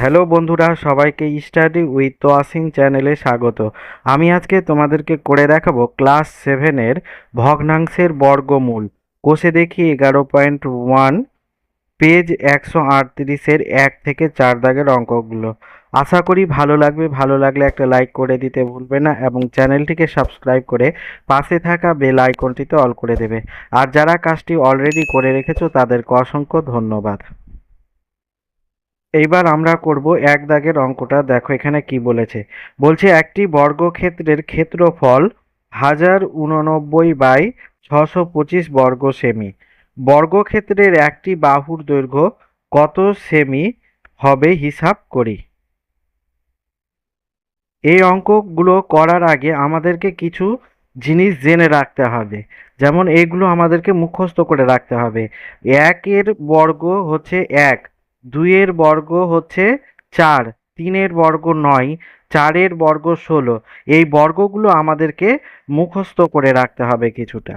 Hello বন্ধুরা, সবাইকে study with তোয়াসিং চ্যানেলে স্বাগত। আমি আজকে তোমাদেরকে করে দেখাবো ক্লাস সেভেনের ভগ্নাংশের বর্গমূল। কোষে দেখি এগারো পয়েন্ট ওয়ান, পেজ একশো আটত্রিশের এক থেকে চার দাগের অঙ্কগুলো। আশা করি ভালো লাগবে, ভালো লাগলে একটা লাইক করে দিতে ভুলবে না এবং চ্যানেলটিকে সাবস্ক্রাইব করে পাশে থাকা বেল আইকনটিতে অল করে দেবে। আর যারা কাজটি অলরেডি করে রেখেছো, তাদেরকে অসংখ্য ধন্যবাদ। এইবার আমরা করব এক দাগের অঙ্কটা। দেখো এখানে কি বলেছে। বলছে একটি বর্গক্ষেত্রের ক্ষেত্রফল হাজার উননব্বই বাই ছশো পঁচিশ বর্গ সেমি। বর্গক্ষেত্রের একটি বাহুর দৈর্ঘ্য কত সেমি হবে হিসাব করি। এই অঙ্কগুলো করার আগে আমাদেরকে কিছু জিনিস জেনে রাখতে হবে। যেমন এগুলো আমাদেরকে মুখস্থ করে রাখতে হবে। একের বর্গ হচ্ছে এক। দুইয়ের বর্গ হচ্ছে চার, তিনের বর্গ নয়, চারের বর্গ ষোলো। এই বর্গগুলো আমাদেরকে মুখস্থ করে রাখতে হবে কিছুটা।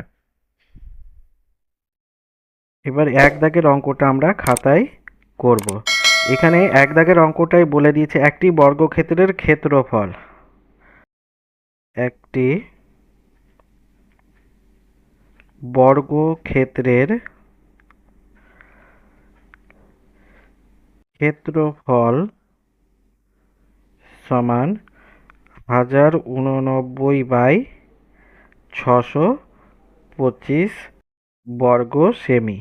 এবার এক দাগের অঙ্কটা আমরা খাতায় করব। এখানে এক দাগের অঙ্কটাই বলে দিয়েছে একটি বর্গক্ষেত্রের ক্ষেত্রফল। একটি বর্গক্ষেত্রের ক্ষেত্রফল সমান হাজার উননব্বই বাই ছশো পঁচিশ বর্গ সেমি।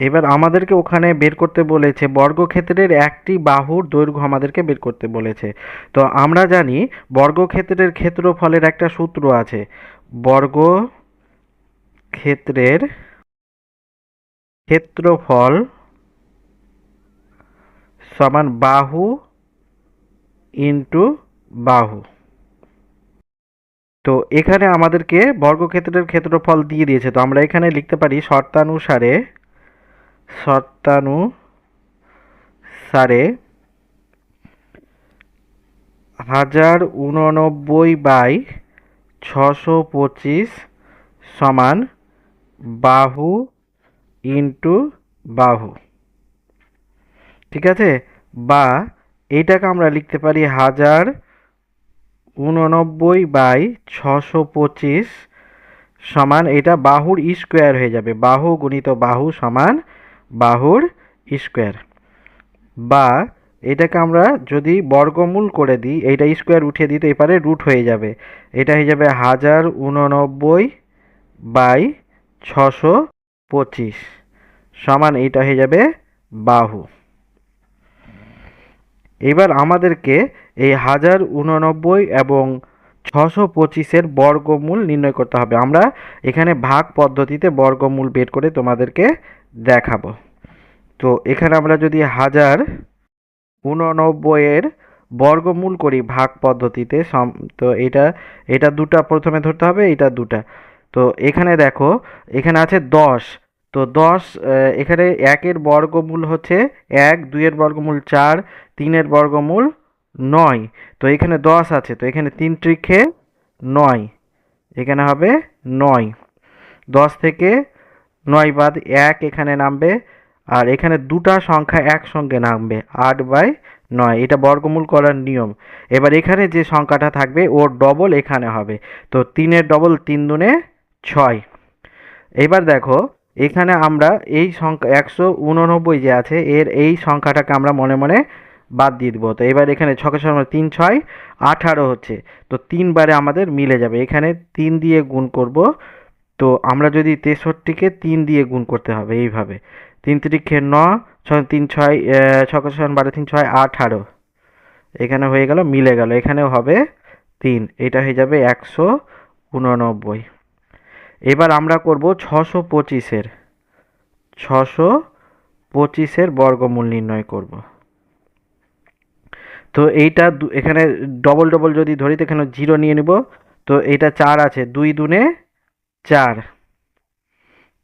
এবার আমাদেরকে ওখানে বের করতে বলেছে, বর্গক্ষেত্রের একটি বাহুর দৈর্ঘ্য আমাদেরকে বের করতে বলেছে। তো আমরা জানি বর্গক্ষেত্রের ক্ষেত্রফলের একটা সূত্র আছে। বর্গ ক্ষেত্রের ক্ষেত্রফল সমান বাহু ইন্টু বাহু। তো এখানে আমাদেরকে বর্গক্ষেত্রের ক্ষেত্রফল দিয়ে দিয়েছে। তো আমরা এখানে লিখতে পারি শর্তানুসারে শর্তানুসারে হাজার উননব্বই বাই ছশো পঁচিশ সমান বাহু ইন্টু বাহু। ঠিক আছে? বা এইটাকে আমরা লিখতে পারি হাজার উননব্বই বাই ছশো পঁচিশ সমান এটা বাহুর স্কোয়ার হয়ে যাবে। বাহু গুণিত বাহু সমান বাহুর স্কোয়ার। বা এটাকে আমরা যদি বর্গমূল করে দিই, এইটা স্কোয়ার উঠিয়ে দিই, তো এপারে রুট হয়ে যাবে। এটা হয়ে যাবে হাজার উননব্বই বাই ছশো পঁচিশ। সমান এইটা হয়ে যাবে বাহু। এবার আমাদেরকে এই হাজার উননব্বই এবং ছশো পঁচিশের বর্গমূল নির্ণয় করতে হবে। আমরা এখানে ভাগ পদ্ধতিতে বর্গমূল বের করে তোমাদেরকে দেখাবো। তো এখানে আমরা যদি হাজার উননব্বইয়ের বর্গমূল করি ভাগ পদ্ধতিতে, সম, তো এটা এটা দুটা প্রথমে ধরতে হবে, এটা দুটা। তো এখানে দেখো, এখানে আছে দশ। তো দশ এখানে একের বর্গমূল হচ্ছে এক, দুইয়ের বর্গমূল চার, তিনের বর্গমূল নয়। তো এখানে দশ আছে, তো এখানে তিন ত্রিখে নয়, এখানে হবে নয়। দশ থেকে নয় বাদ এক এখানে নামবে, আর এখানে দুটা সংখ্যা একসঙ্গে নামবে, আট বাই নয়। এটা বর্গমূল করার নিয়ম। এবার এখানে যে সংখ্যাটা থাকবে, ওর ডবল এখানে হবে। তো তিনের ডবল তিন দুনে ছয়। এবার দেখো এখানে আমরা এই সংখ্যা একশো উননব্বই যে আছে, এর এই সংখ্যাটাকে আমরা মনে মনে বাদ দিয়ে দেবো। তো এবার এখানে ছকে ছয় তিন, ছয়, আঠারো হচ্ছে। তো তিনবারে আমাদের মিলে যাবে। এখানে তিন দিয়ে গুণ করব। তো আমরা যদি তেষট্টিকে তিন দিয়ে গুণ করতে হবে এইভাবে। তিন তিরিখে ন ছয় তিন, ছয় ছকে ছয় বারো, তিন, ছয়, আঠারো। এখানে হয়ে গেল, মিলে গেল। এখানেও হবে তিন। এটা হয়ে যাবে একশো উননব্বই। এবার আমরা করব ছশো পঁচিশের ছশো পঁচিশের বর্গমূল নির্ণয় করব। তো এইটা এখানে ডবল ডবল যদি ধরি তো এখানে জিরো নিয়ে নিব। তো এটা চার আছে, দুই দুনে চার।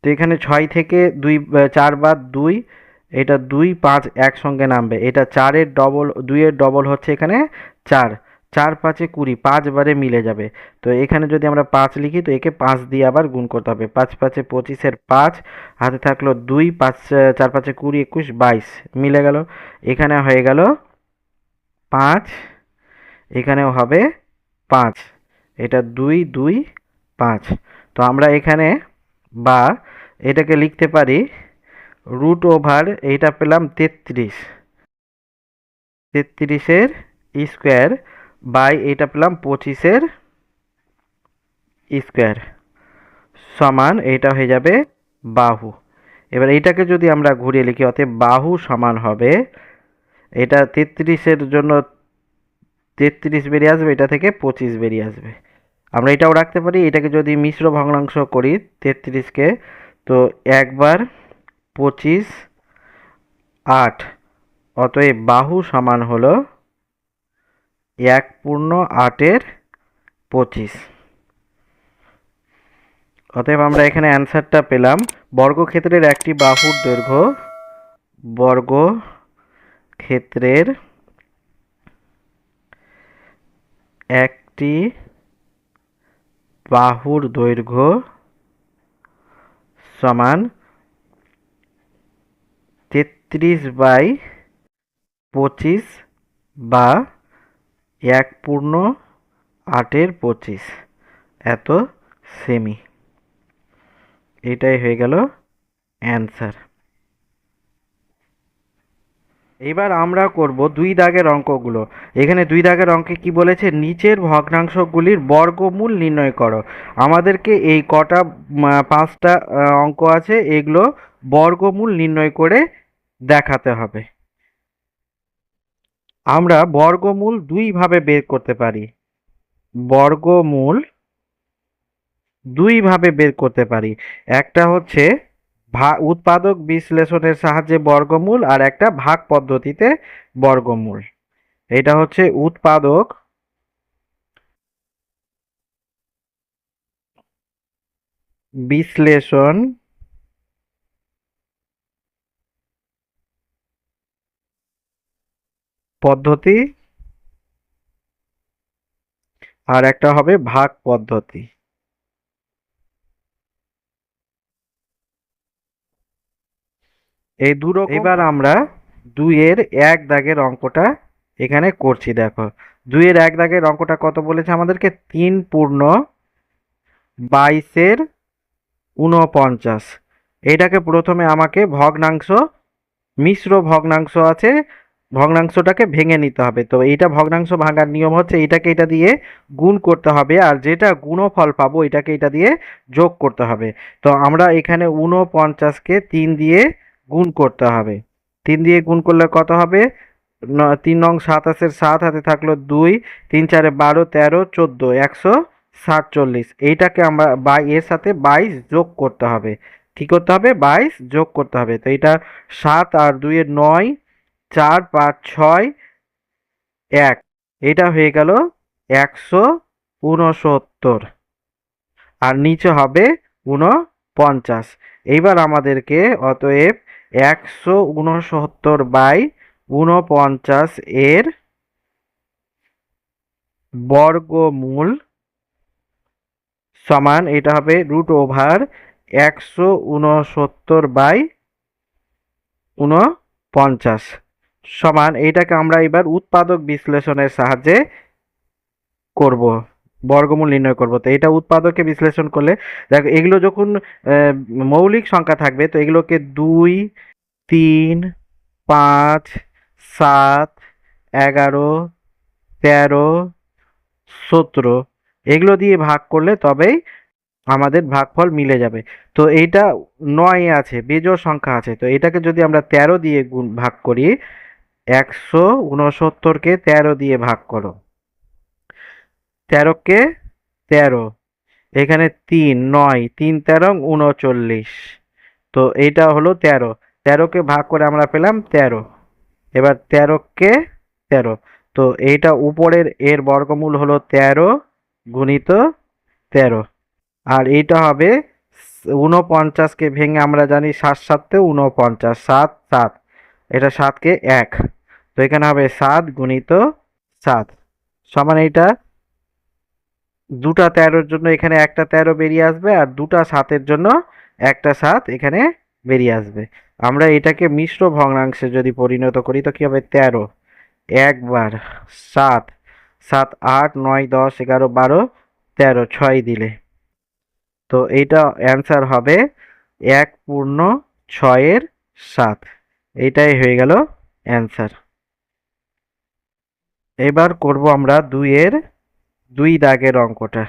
তো এখানে ছয় থেকে দুই, চার বাদ দুই, এটা দুই পাঁচ একসঙ্গে নামবে। এটা চারের ডবল দুইয়ের ডবল হচ্ছে এখানে চার। চার পাঁচে কুড়ি পাঁচবারে মিলে যাবে। তো এখানে যদি আমরা পাঁচ লিখি, তো একে পাঁচ দিয়ে আবার গুণ করতে হবে। পাঁচ পাঁচে পঁচিশের পাঁচ, হাতে থাকল দুই, পাঁচ চার পাঁচে কুড়ি, একুশ, বাইশ, মিলে গেল। এখানে হয়ে গেল পাঁচ, এখানেও হবে পাঁচ। এটা দুই দুই, পাঁচ। তো আমরা এখানে বা এটাকে লিখতে পারি রুট ওভার, এইটা পেলাম তেত্রিশ। তেত্রিশের স্কোয়ার বাই এটা পেলাম পঁচিশের স্কোয়ার। সমান এইটা হয়ে যাবে বাহু। এবার এইটাকে যদি আমরা ঘুরিয়ে লিখি, অতএব বাহু সমান হবে, এটা তেত্রিশের জন্য তেত্রিশ বেরিয়ে আসবে, এটা থেকে পঁচিশ বেরিয়ে আসবে। আমরা এটাও রাখতে পারি, এটাকে যদি মিশ্র ভগ্নাংশ করি তেত্রিশকে, তো একবার পঁচিশ আট, অতএব বাহু সমান হলো এক পূর্ণ আটের পঁচিশ। অতএব আমরা এখানে অ্যান্সারটা পেলাম। বর্গক্ষেত্রের একটি বাহুর দৈর্ঘ্য বর্গ ক্ষেত্রের একটি বাহুর দৈর্ঘ্য সমান তেত্রিশ বাই পঁচিশ বা এক পূর্ণ, আটের পঁচিশ। এত সেমি এটাই হয়ে গেল অ্যান্সার এবার আমরা করব দুই দাগের অঙ্কগুলো। এখানে দুই দাগের অঙ্কে কি বলেছে? নিচের ভগ্নাংশগুলির বর্গমূল নির্ণয় করো। আমাদেরকে এই কটা পাঁচটা অঙ্ক আছে, এগুলো বর্গমূল নির্ণয় করে দেখাতে হবে। আমরা বর্গমূল দুইভাবে বের করতে পারি। বর্গমূল দুইভাবে বের করতে পারি। একটা হচ্ছে উৎপাদক বিশ্লেষণের সাহায্যে বর্গমূল আর একটা ভাগ পদ্ধতিতে বর্গমূল। এটা হচ্ছে উৎপাদক বিশ্লেষণ পদ্ধতি আর একটা হবে ভাগ পদ্ধতি। এই দু রকম এবার আমরা দুইয়ের এক দাগের অঙ্কটা এখানে করছি, দেখো। দুইয়ের এক দাগের অঙ্কটা কত বলেছে আমাদেরকে? তিন পূর্ণ বাইশের ঊনপঞ্চাশ। এটাকে প্রথমে আমাকে ভগ্নাংশ, মিশ্র ভগ্নাংশ আছে ভগ্নাংশটাকে ভেঙে নিতে হবে। তো এইটা ভগ্নাংশ ভাঙার নিয়ম হচ্ছে এটাকে এটা দিয়ে গুণ করতে হবে আর যেটা গুণফল পাবো এটাকে এটা দিয়ে যোগ করতে হবে। তো আমরা এখানে ঊনপঞ্চাশকে তিন দিয়ে গুণ করতে হবে। তিন দিয়ে গুণ করলে কত হবে? তিন নং সাতাশের সাত হাতে থাকল দুই, তিন চারে বারো, তেরো, চোদ্দ, একশো সাতচল্লিশ। এইটাকে আমরা বাই, এর সাথে বাইশ যোগ করতে হবে। কি করতে হবে? বাইশ যোগ করতে হবে। তো এটা সাত আর দুইয়ের নয় চার, পাঁচ, ছয়, এক। এটা হয়ে গেল একশো ঊনসত্তর আর নিচে হবে ঊনপঞ্চাশ এইবার আমাদেরকে অতএব একশো ঊনসত্তর বাই ঊনপঞ্চাশ এর বর্গমূল সমান, এটা হবে রুট ওভার একশো ঊনসত্তর বাই ঊনপঞ্চাশ সমান, এইটাকে আমরা এবার উৎপাদক বিশ্লেষণের সাহায্যে করব, বর্গমূল নির্ণয় করব। তো এটা উৎপাদকে বিশ্লেষণ করলে, দেখো, এগুলো যখন মৌলিক সংখ্যা থাকবে, তো এগুলোকে দুই, তিন, পাঁচ, সাত, এগারো, তেরো, সতেরো, এগুলো দিয়ে ভাগ করলে তবেই আমাদের ভাগফল মিলে যাবে। তো এইটা নয় আছে, বেজোড় সংখ্যা আছে, তো এটাকে যদি আমরা তেরো দিয়ে গুণ, ভাগ করি একশো ঊনসত্তরকে তেরো দিয়ে ভাগ করো। তেরোকে তেরো, এখানে তিন, নয়, তিন, তেরো, উনচল্লিশ। তো এইটা হলো তেরো। তেরোকে ভাগ করে আমরা পেলাম তেরো। এবার তেরোকে তেরো। তো এইটা উপরের এর বর্গমূল হলো তেরো গুণিত তেরো। আর এইটা হবে ঊনপঞ্চাশকে ভেঙে আমরা জানি সাত সাতে ঊনপঞ্চাশ সাত সাত। এটা সাতকে এক। তো এখানে হবে সাত গুণিত সাত। সমান এইটা, দুটা তেরোর জন্য এখানে একটা তেরো বেরিয়ে আসবে আর দুটা সাতের জন্য একটা সাত এখানে বেরিয়ে আসবে। আমরা এটাকে মিশ্র ভগ্নাংশে যদি পরিণত করি তো কি হবে? তেরো। একবার সাত সাত, আট, নয়, দশ, এগারো, বারো, তেরো, ছয় দিলে। তো এইটা অ্যান্সার হবে এক পূর্ণ ছয়ের সাত। এইটাই হয়ে গেল অ্যান্সার। এবার করব আমরা দুইয়ের দুই দাগের অঙ্কটা।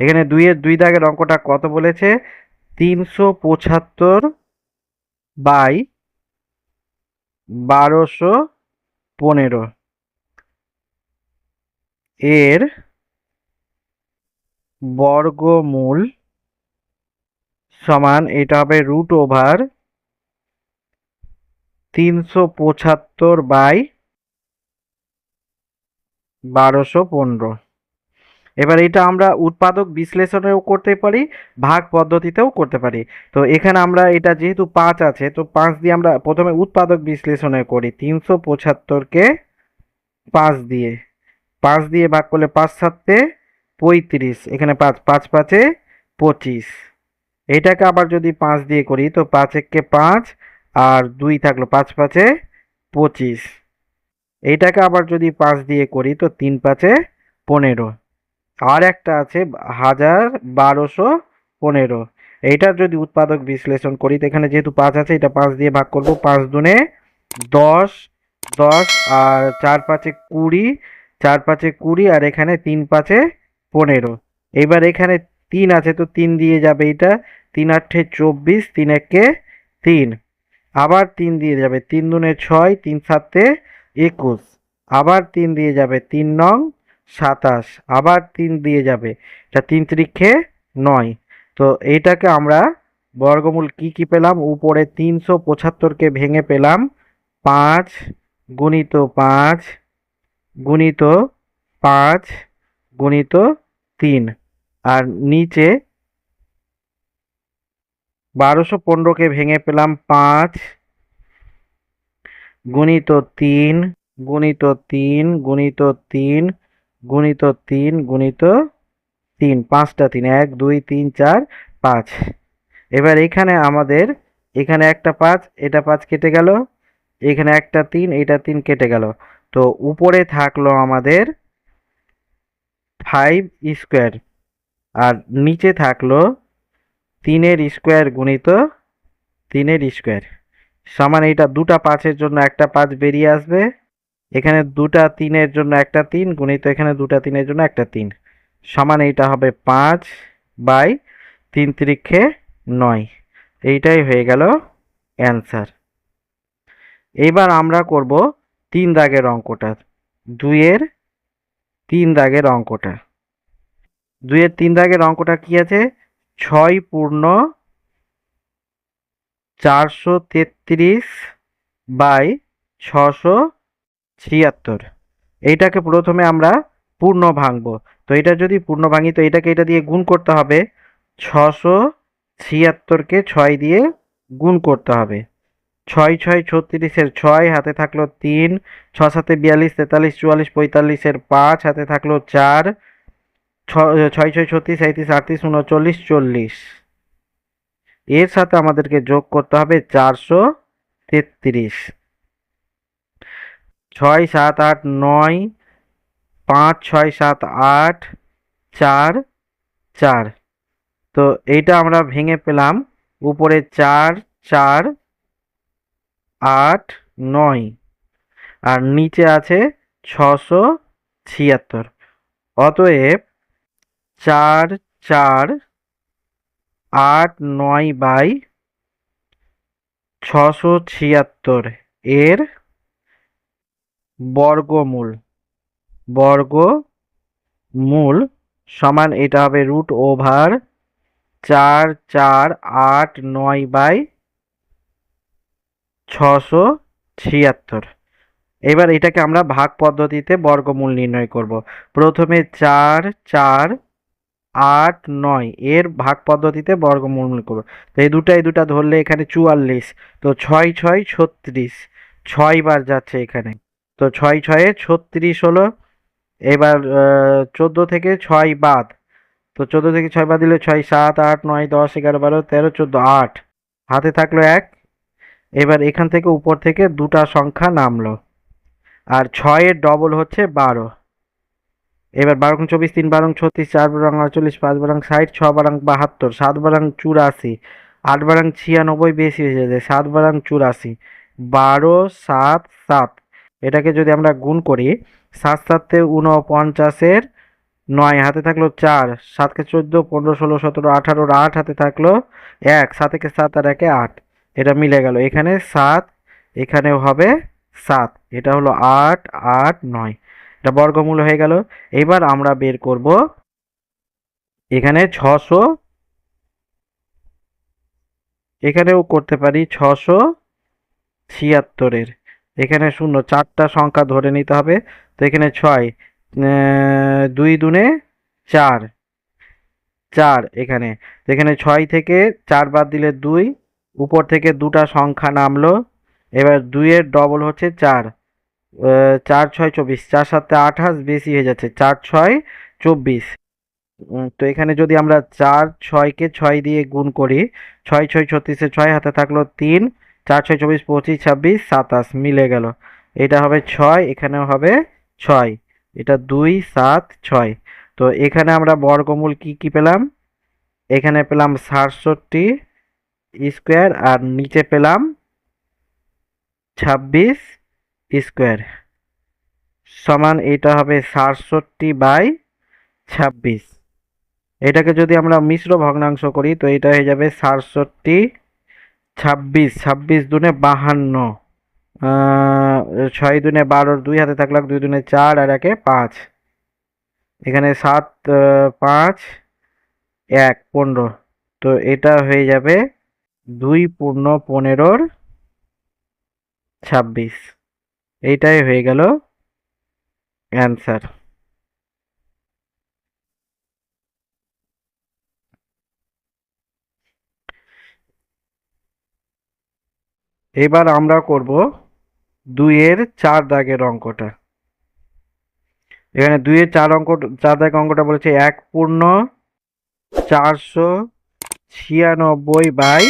এখানে দুইয়ের দুই দাগের অঙ্কটা কত বলেছে? তিনশো পঁচাত্তর বাই বারোশো পনেরো। এর বর্গমূল সমান, এটা হবে রুট ওভার তিনশো পঁচাত্তর বাই বারোশো পনেরো। এবার এটা আমরা উৎপাদক বিশ্লেষণেও করতে পারি, ভাগ পদ্ধতিতেও করতে পারি। তো এখানে আমরা এটা যেহেতু পাঁচ আছে, তো পাঁচ দিয়ে আমরা প্রথমে উৎপাদক বিশ্লেষণে করি। তিনশো পঁচাত্তরকে পাঁচ দিয়ে। পাঁচ দিয়ে ভাগ করলে পাঁচ সাতে পঁয়ত্রিশ। এখানে পাঁচ পাঁচ পাঁচে পঁচিশ। এটাকে আবার যদি পাঁচ দিয়ে করি, তো পাঁচ এককে পাঁচ, আর দুই থাকল পাঁচ পাঁচে পঁচিশ। এইটাকে আবার যদি পাঁচ দিয়ে করি তো তিন পাঁচে পনেরো। আর একটা আছে হাজার বারোশো পনেরো। এইটার যদি উৎপাদক বিশ্লেষণ করি তো এখানে যেহেতু পাঁচ আছে, এটা পাঁচ দিয়ে ভাগ করব, পাঁচ দুনে দশ দশ আর চার পাঁচে কুড়ি, চার পাঁচে কুড়ি আর এখানে তিন পাঁচে পনেরো। এবার এখানে তিন আছে তো তিন দিয়ে যাবে এটা তিন আটে চব্বিশ, তিন একে তিন। আবার তিন দিয়ে যাবে, তিন দুনে ছয়, তিন সাতে একুশ, আবার তিন দিয়ে যাবে তিন নং, সাতাশ, আবার তিন দিয়ে যাবে, এটা তিন ত্রিক্ষে নয়। তো এইটাকে আমরা বর্গমূল কি কি পেলাম? উপরে তিনশো পঁচাত্তরকে ভেঙে পেলাম পাঁচ গুণিত পাঁচ গুণিত পাঁচ গুণিত তিন। আর নিচে বারোশো পনেরোকে ভেঙে পেলাম পাঁচ গুণিত তিন গুণিত তিন গুণিত তিন গুণিত তিন গুণিত তিন, পাঁচটা তিন, এক, দুই, তিন, চার, পাঁচ। এবার এখানে আমাদের, এখানে একটা পাঁচ, এটা পাঁচ কেটে গেল। এখানে একটা তিন, এটা তিন কেটে গেল। তো উপরে থাকল আমাদের ফাইভ স্কোয়ার আর নিচে থাকল তিনের স্কোয়ার গুণিত তিনের স্কোয়ার সমান এইটা দুটা পাঁচের জন্য একটা পাঁচ বেরিয়ে আসবে। এখানে দুটা তিনের জন্য একটা তিন, গুণিত এখানে দুটা তিনের জন্য একটা তিন। সমান এইটা হবে পাঁচ বাই তিন ত্রিক্ষে নয়। এইটাই হয়ে গেল অ্যান্সার। এবার আমরা করব তিন দাগের অঙ্কটা, দুইয়ের তিন দাগের অঙ্কটা। দুইয়ের তিন দাগের অঙ্কটা কি আছে? ছয় পূর্ণ চারশো তেত্রিশ বাই ছশো ছিয়াত্তর। এইটাকে প্রথমে আমরা পূর্ণ ভাঙবো। তো এটা যদি পূর্ণ ভাঙি, তো এটাকে এটা দিয়ে গুণ করতে হবে। ছশো ছিয়াত্তরকে ছয় দিয়ে গুণ করতে হবে। ছয় ছয় ছত্রিশের ছয় হাতে থাকল তিন ছ সাতে বিয়াল্লিশ, তেতাল্লিশ, চুয়াল্লিশ, পঁয়তাল্লিশের পাঁচ হাতে থাকল চার ছয় ছয় ছত্রিশ সাঁত্রিশ আটত্রিশ উনচল্লিশ চল্লিশ। এর সাথে আমাদেরকে যোগ করতে হবে চারশো তেত্রিশ। ছয় সাত আট নয়, পাঁচ ছয় সাত আট, চার চার। তো এইটা আমরা ভেঙে পেলাম, উপরে চার চার আট নয়। আর নিচে আছে ছশো ছিয়াত্তর। অতএব চার চার আট নয় বাই ছশো ছিয়াত্তর এর বর্গমূল। বর্গমূল সমান এটা হবে রুট ওভার চার চার, আট, নয় বাই ছশো ছিয়াত্তর। এবার এটাকে আমরা ভাগ পদ্ধতিতে বর্গমূল নির্ণয় করব। প্রথমে চার চার আট, নয় এর ভাগ পদ্ধতিতে বর্গমূল করব। তো এই দুটা এই দুটা ধরলে এখানে চুয়াল্লিশ, তো ছয় ছয়, ছত্রিশ, ছয় বার যাচ্ছে এখানে। তো ছয়, ছয়ে ছত্রিশ হলো, এবার চোদ্দ থেকে ছয় বাদ। তো চোদ্দ থেকে ছয় বাদ দিলে ছয়, সাত, আট, নয়, দশ, এগারো, বারো, তেরো, চোদ্দ, আট। হাতে থাকল এক। এবার এখান থেকে উপর থেকে দুটা সংখ্যা নামলো। আর ছয়ের ডবল হচ্ছে বারো। এবার বারো গুণ চব্বিশ, তিন বারং ছত্রিশ, চার বারং আটচল্লিশ, পাঁচ বারং ষাট, ছ বারং বাহাত্তর, সাত বারং চুরাশি, আট বারং ছিয়ানব্বই বেশি হয়ে যায় সাত বারং চুরাশি, বারো, সাত সাত। এটাকে যদি আমরা গুণ করি, সাত সাতে উনপঞ্চাশের নয়, হাতে থাকল চার, সাতকে চোদ্দ, পনেরো, ষোলো, সতেরো, আঠারোর আট হাতে থাকল এক সাত একে সাত আর একে আট। এটা মিলে গেল, এখানে সাত, এখানেও হবে সাত, এটা হলো আট আট, নয়। এটা বর্গমূল হয়ে গেল। এবার আমরা বের করব এখানে ছশো। এখানেও করতে পারি ছশো ছিয়াত্তরের। এখানে শূন্য, চারটা সংখ্যা ধরে নিতে হবে। তো এখানে ছয় দুই দুনে চার চার এখানে। এখানে ছয় থেকে চার বাদ দিলে দুই, উপর থেকে দুটা সংখ্যা নামলো। এবার দুইয়ের ডবল হচ্ছে চার। চার ছয় চব্বিশ, চার সাথে আঠাশ, বেশি হয়ে যাচ্ছে, চার ছয় চব্বিশ। তো এখানে যদি আমরা চার ছয়কে ছয় দিয়ে গুণ করি, ছয় ছয় ছত্রিশে ছয় হাতে থাকল তিন, চার ছয় চব্বিশ, পঁচিশ, ছাব্বিশ, সাতাশ, মিলে গেল। এটা হবে ছয়, এখানেও হবে ছয়। এটা দুই, সাত, ছয়। তো এখানে আমরা বর্গমূল কি কি পেলাম? এখানে পেলাম সাতষট্টি স্কোয়ার আর নিচে পেলাম ছাব্বিশ। স্কোয়ার সমান এটা হবে সাতষট্টি বাই ছাব্বিশ। এটাকে যদি আমরা মিশ্র ভগ্নাংশ করি, তো এটা হয়ে যাবে সাতষট্টি ছাব্বিশ। ছাব্বিশ দুনে বাহান্ন ছয় দুনে বারোর দুই হাতে থাকল দুই দুনে চার, আর একে পাঁচ। এখানে সাত পাঁচ, এক, পনেরো। তো এটা হয়ে যাবে দুই পূর্ণ পনেরোর ছাব্বিশ। এইটাই হয়ে গেল অ্যান্সার এবার আমরা করব দুইয়ের চার দাগের অঙ্কটা। এখানে দুইয়ের চার অঙ্ক, চার দাগের অঙ্কটা বলেছে এক পূর্ণ চারশো ছিয়ানব্বই বাই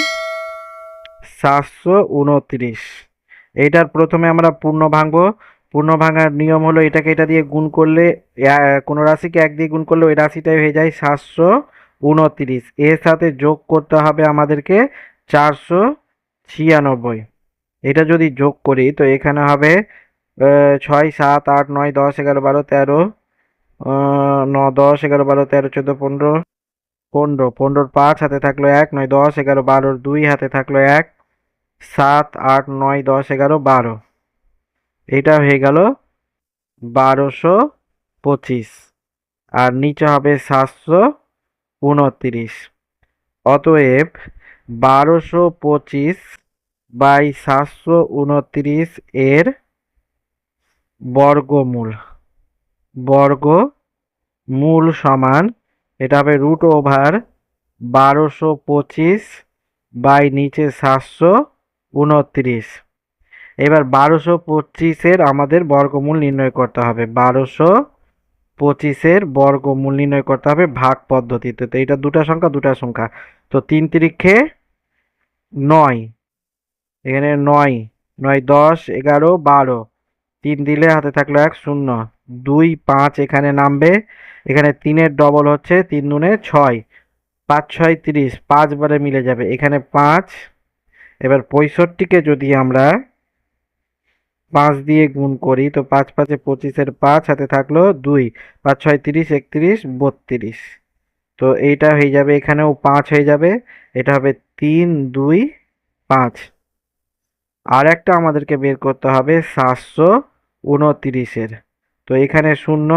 সাতশো উনত্রিশ। এইটার প্রথমে আমরা পূর্ণ ভাঙবো। পূর্ণ ভাঙার নিয়ম হলো এটাকে এটা দিয়ে গুণ করলে কোনো রাশিকে এক দিয়ে গুণ করলে ওই রাশিটাই হয়ে যায় সাতশো উনত্রিশ। এর সাথে যোগ করতে হবে আমাদেরকে চারশো ছিয়ানব্বই। এটা যদি যোগ করি, তো এখানে হবে ছয়, সাত, আট, নয়, দশ, এগারো, বারো, তেরো ন, দশ, এগারো, বারো, তেরো, চোদ্দ, পনেরো পনেরো। পনেরোর পাঁচ হাতে থাকল এক, নয়, দশ, এগারো, বারোর দুই হাতে থাকল এক সাত, আট, নয়, দশ, এগারো, বারো। এটা হয়ে গেল বারোশো পঁচিশ। আর নিচে হবে সাতশো উনত্রিশ। অতএব বারোশো পঁচিশ বাই সাতশো উনত্রিশ এর বর্গমূল। বর্গ মূল সমান, এটা হবে রুট ওভার বারোশো পঁচিশ বাই নিচে সাতশো উনত্রিশ। এবার বারোশো পঁচিশের আমাদের বর্গমূল নির্ণয় করতে হবে। বারোশো পঁচিশের বর্গমূল নির্ণয় করতে হবে ভাগ পদ্ধতিতে। তো এটা দুটা সংখ্যা দুটা সংখ্যা। তো তিন তিরিক্ষে নয়। এখানে নয়। নয়, দশ, এগারো, বারো। তিন দিলে হাতে থাকল এক, শূন্য। দুই, পাঁচ এখানে নামবে। এখানে তিনের ডবল হচ্ছে তিন দুনে ছয়। পাঁচ, ছয়, তিরিশ। পাঁচবারে মিলে যাবে। এখানে পাঁচ এবার পঁয়ষট্টিকে যদি আমরা পাঁচ দিয়ে গুণ করি, তো পাঁচ পাঁচে পঁচিশের পাঁচ হাতে থাকল দুই, পাঁচ ছয় তিরিশ, একত্রিশ, বত্রিশ। তো এইটা হয়ে যাবে, এখানেও পাঁচ হয়ে যাবে, এটা হবে তিন, দুই, পাঁচ। আর একটা আমাদেরকে বের করতে হবে সাতশো উনতিরিশের। তো এখানে শূন্য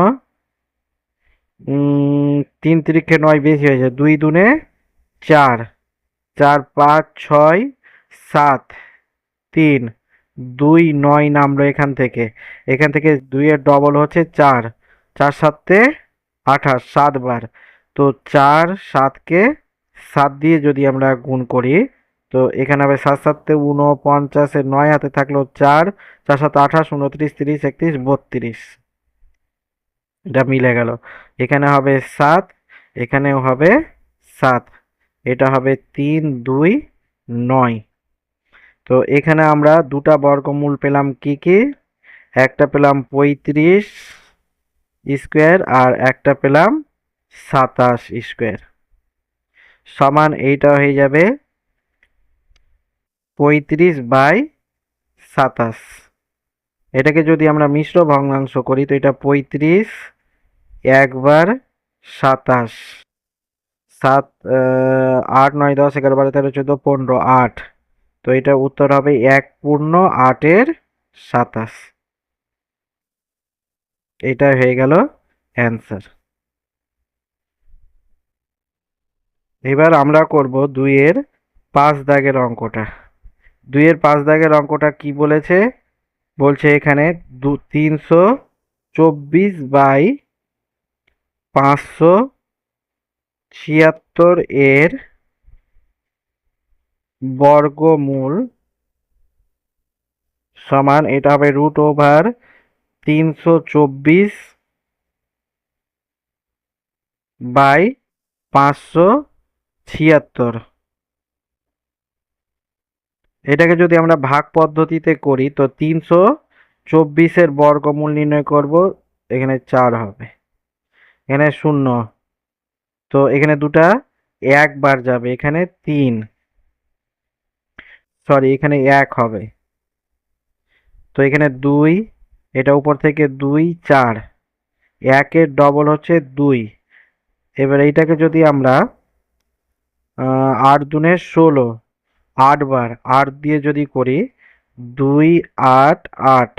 তিন তিরিখে নয় বেশি হয়েছে দুই দুনে চার। চার, পাঁচ, ছয় সাত, তিন, দুই, নয় নামলো এখান থেকে। এখান থেকে দুইয়ের ডবল হচ্ছে চার। চার সাতে আঠাশ সাতবার তো চার সাতকে সাত দিয়ে যদি আমরা গুণ করি, তো এখানে হবে সাত সাতে উনপঞ্চাশের নয় হাতে থাকল চার চার সাত আঠাশ উনত্রিশ তিরিশ, একত্রিশ, বত্রিশ। এটা মিলে গেল। এখানে হবে সাত, এখানেও হবে সাত। এটা হবে তিন, দুই, নয়। তো এখানে আমরা দুটা বর্গমূল পেলাম কি কি? একটা পেলাম পঁয়ত্রিশ স্কোয়ার আর একটা পেলাম সাতাশ স্কোয়ার। সমান এইটা হয়ে যাবে পঁয়ত্রিশ বাই সাতাশ। এটাকে যদি আমরা মিশ্র ভগ্নাংশ করি, তো এটা পঁয়ত্রিশ একবার সাতাশ। সাত আট, নয়, দশ, এগারো, বারো, তেরো, চোদ্দ, পনেরো, আট। তো এটা উত্তর হবে এক পূর্ণ আটের সাতাশ। এটা হয়ে গেল অ্যান্সার এবার আমরা করব দুইয়ের পাঁচ দাগের অঙ্কটা। দুইয়ের পাঁচ দাগের অঙ্কটা কি বলেছে? বলছে এখানে দু, তিনশো চব্বিশ বাই পাঁচশো ছিয়াত্তর এর বর্গমূল সমান, এটা হবে রুট ওভার তিনশো চব্বিশ বাই পাঁচশো ছিয়াত্তর। এটাকে যদি আমরা ভাগ পদ্ধতিতে করি, তো তিনশো চব্বিশের বর্গমূল নির্ণয় করব, এখানে চার হবে, এখানে শূন্য। তো এখানে দুটা একবার যাবে, এখানে তিন। সরি এখানে এক হবে। তো এখানে দুই, এটা উপর থেকে দুই, চার। একের ডবল হচ্ছে দুই। এবার এইটাকে যদি আমরা আট দুনে ষোলো, আট বার, আট দিয়ে যদি করি, দুই, আট আট।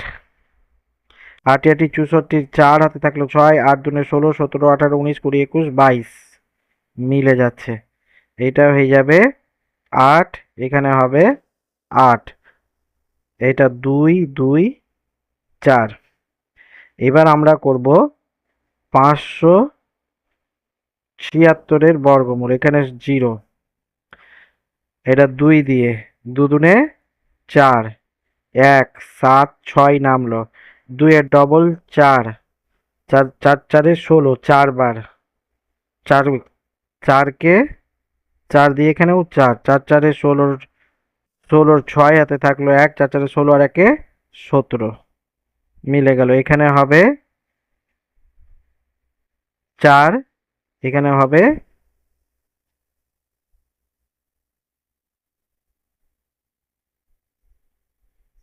আটি আটি চৌষট্টি, চার হাতে থাকল ছয়, আট দুনে ষোলো, সতেরো, আঠারো, উনিশ, কুড়ি, একুশ, বাইশ। মিলে যাচ্ছে। এইটা হয়ে যাবে আট, এখানে হবে আট। এটা দুই দুই, চার। এবার আমরা করব পাঁচশো ছিয়াত্তরের বর্গমূল, এখানে জিরো। এটা দুই দিয়ে দুদুনে চার। এক, সাত, ছয় নামলো। দুইয়ের ডবল চার। চার চার, চারে ষোলো চারবার চার, চারকে চার দিয়ে এখানেও চার। চার, চারে ষোলোর ষোলোর ছয় হাতে থাকল এক, চার, চারে ষোলো আর একে সতেরো। মিলে গেল। এখানে হবে চার, এখানে হবে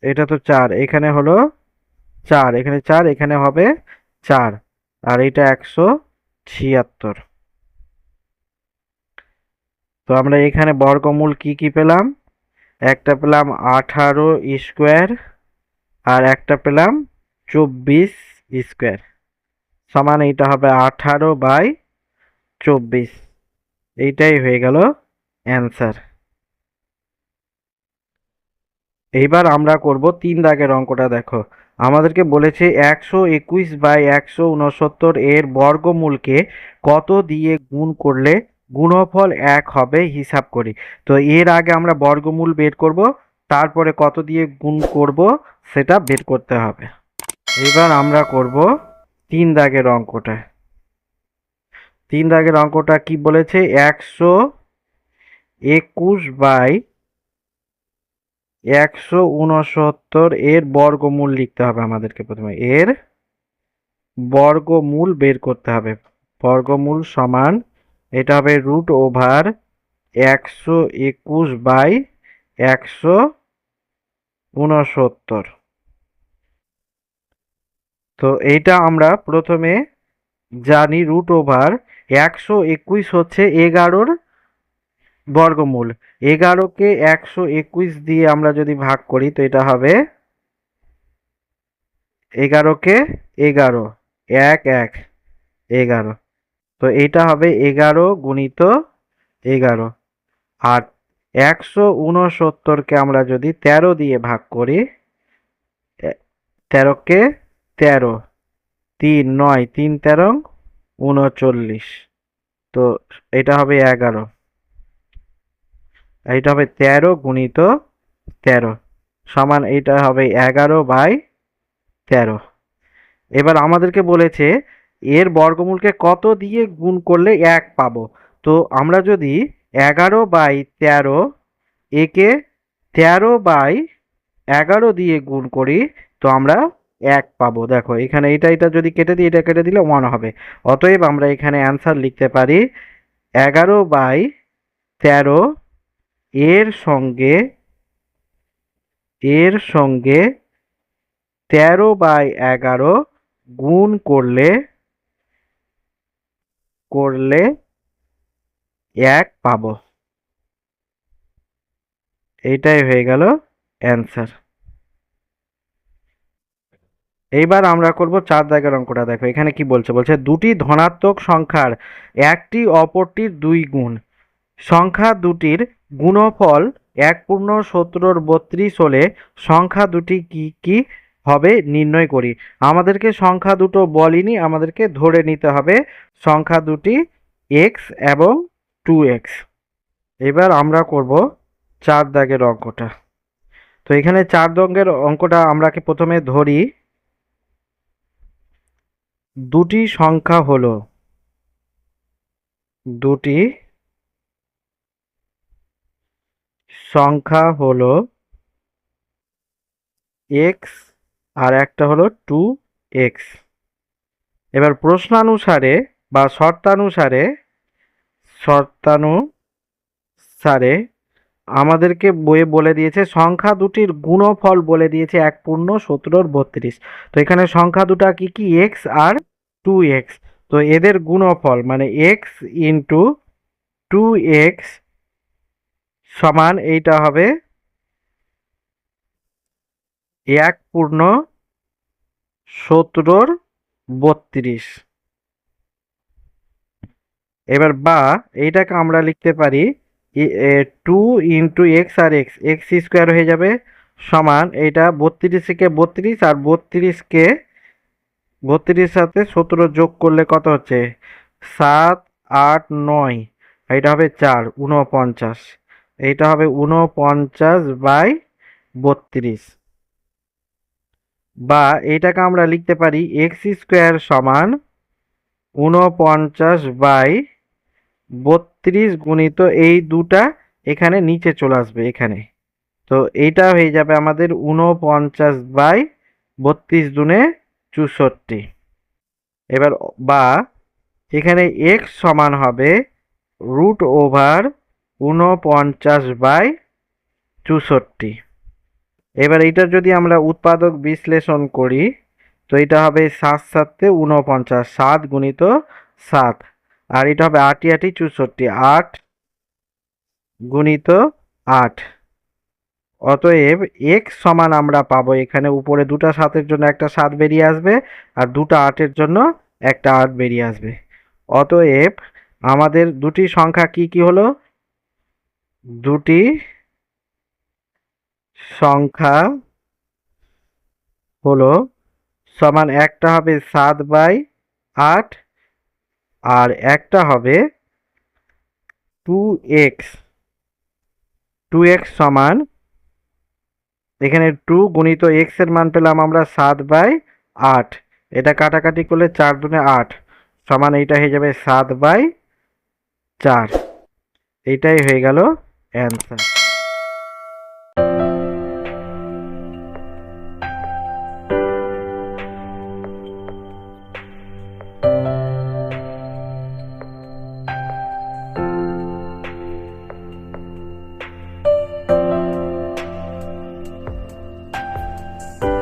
এটা তো চার, এখানে হলো চার, এখানে চার, এখানে হবে চার, আর এটা একশো ছিয়াত্তর। তো আমরা এখানে বর্গমূল কি কি পেলাম? একটা পেলাম আঠারো স্কোয়ার আর একটা পেলাম চব্বিশ স্কোয়ার। সমান এইটা হবে আঠারো বাই চব্বিশ। এইটাই হয়ে গেল অ্যান্সার। এইবার আমরা করব তিন দাগের অঙ্কটা দেখো। আমাদেরকে বলেছে একশো একুশ বাই একশো উনসত্তর এর বর্গমূলকে কত দিয়ে গুণ করলে গুণফল এক হবে, হিসাব করি। তো এর আগে আমরা বর্গমূল বের করব, তারপরে কত দিয়ে গুণ করব সেটা বের করতে হবে। এবার আমরা করব তিন দাগের অঙ্কটা। তিন দাগের অঙ্কটা কি বলেছে? একশো একুশ বাই একশো উনসত্তর এর বর্গমূল লিখতে হবে আমাদেরকে প্রথমে। এর বর্গমূল বের করতে হবে। বর্গমূল সমান এটা হবে রুট ওভার একশো একুশ বাই একশো উনসত্তর। তো এইটা আমরা প্রথমে জানি রুট ওভার একশো একুশ হচ্ছে এগারোর বর্গমূল। এগারোকে একশো একুশ দিয়ে আমরা যদি ভাগ করি, তো এটা হবে এগারোকে এগারো, এক এক, এগারো। তো এটা হবে এগারো গুণিত এগারো। আর একশো উনসত্তরকে আমরা যদি তেরো দিয়ে ভাগ করি তেরোকে তেরো, তিন নয়, তিন তেরো উনচল্লিশ তো এটা হবে এগারো। এইটা হবে তেরো গুণিত তেরো। সমান এইটা হবে এগারো বাই তেরো। এবার আমাদেরকে বলেছে এর বর্গমূলকে কত দিয়ে গুণ করলে এক পাবো? তো আমরা যদি এগারো বাই তেরো, একে তেরো বাই এগারো দিয়ে গুণ করি, তো আমরা এক পাবো। দেখো, এখানে এটা এটা যদি কেটে দিই, এটা কেটে দিলে ওয়ান হবে। অতএব আমরা এখানে অ্যান্সার লিখতে পারি, এগারো বাই তেরো এর সঙ্গে এর সঙ্গে তেরো বাই এগারো গুণ করলে করলে এক পাবো। এইটাই হয়ে গেল অ্যান্সার এইবার আমরা করব চার দাগের অঙ্কটা। দেখো, এখানে কি বলছে? বলছে, দুটি ধনাত্মক সংখ্যার একটি অপরটির দুই গুণ। সংখ্যা দুটির গুণফল এক পূর্ণ সতেরোর বত্রিশ হলে সংখ্যা দুটি কি কি? হবে, নির্ণয় করি। আমাদেরকে সংখ্যা দুটো বলিনি, আমাদেরকে ধরে নিতে হবে। সংখ্যা দুটি এক্স এবং টু এক্স এবার আমরা করব চার দাগের অঙ্কটা। তো এখানে চার দাগের অঙ্কটা আমরাকে প্রথমে ধরি। দুটি সংখ্যা হলো দুটি সংখ্যা হলো এক্স আর একটা হলো টু এক্স এবার প্রশ্নানুসারে বা শর্তানুসারে শর্তানুসারে আমাদেরকে বইয়ে বলে দিয়েছে, সংখ্যা দুটির গুণফল বলে দিয়েছে এক পূর্ণ সতেরোর বত্রিশ। তো এখানে সংখ্যা দুটা কি কি? এক্স আর টু এক্স তো এদের গুণফল মানে এক্স ইন্টু টু এক্স সমান এইটা হবে এক পূর্ণ সতেরোর বত্রিশ। এবার বা, এইটাকে আমরা লিখতে পারি টু ইন্টু এক্স আর এক্স এক্স স্কোয়ার হয়ে যাবে সমান এইটা বত্রিশকে বত্রিশ আর বত্রিশকে বত্রিশ সাথে সতেরো যোগ করলে কত হচ্ছে? সাত, আট, নয়। এটা হবে চার উনপঞ্চাশ এইটা হবে উনপঞ্চাশ বাই বত্রিশ। বা এইটাকে আমরা লিখতে পারি এক্স স্কোয়ার সমান উনপঞ্চাশ বাই বত্রিশ গুণিত এই দুটা এখানে নিচে চলে আসবে এখানে। তো এইটা হয়ে যাবে আমাদের উনপঞ্চাশ বাই বত্রিশ দুনে চৌষট্টি। এবার বা এখানে এক্স সমান হবে রুট ওভার উনপঞ্চাশ বাই চৌষট্টি। এবার এইটার যদি আমরা উৎপাদক বিশ্লেষণ করি, তো এটা হবে সাত সাতে উনপঞ্চাশ সাত গুণিত সাত। আর এটা হবে আটি আটি চৌষট্টি, আট গুণিত আট। অতএব এক সমান আমরা পাবো এখানে উপরে দুটা সাতের জন্য একটা সাত বেরিয়ে আসবে আর দুটা আটের জন্য একটা আট বেরিয়ে আসবে। অতএব আমাদের দুটি সংখ্যা কি কি হলো? দুটি সংখ্যা হলো সমান একটা হবে সাত বাই আট, আর একটা হবে টু এক্স টু এক্স সমান, এখানে টু গুণিত এক্সের মান পেলাম আমরা সাত বাই আট। এটা কাটাকাটি করলে চার দুনে আট, সমান এইটা হয়ে যাবে সাত বাই চার। এইটাই হয়ে গেল অ্যান্সার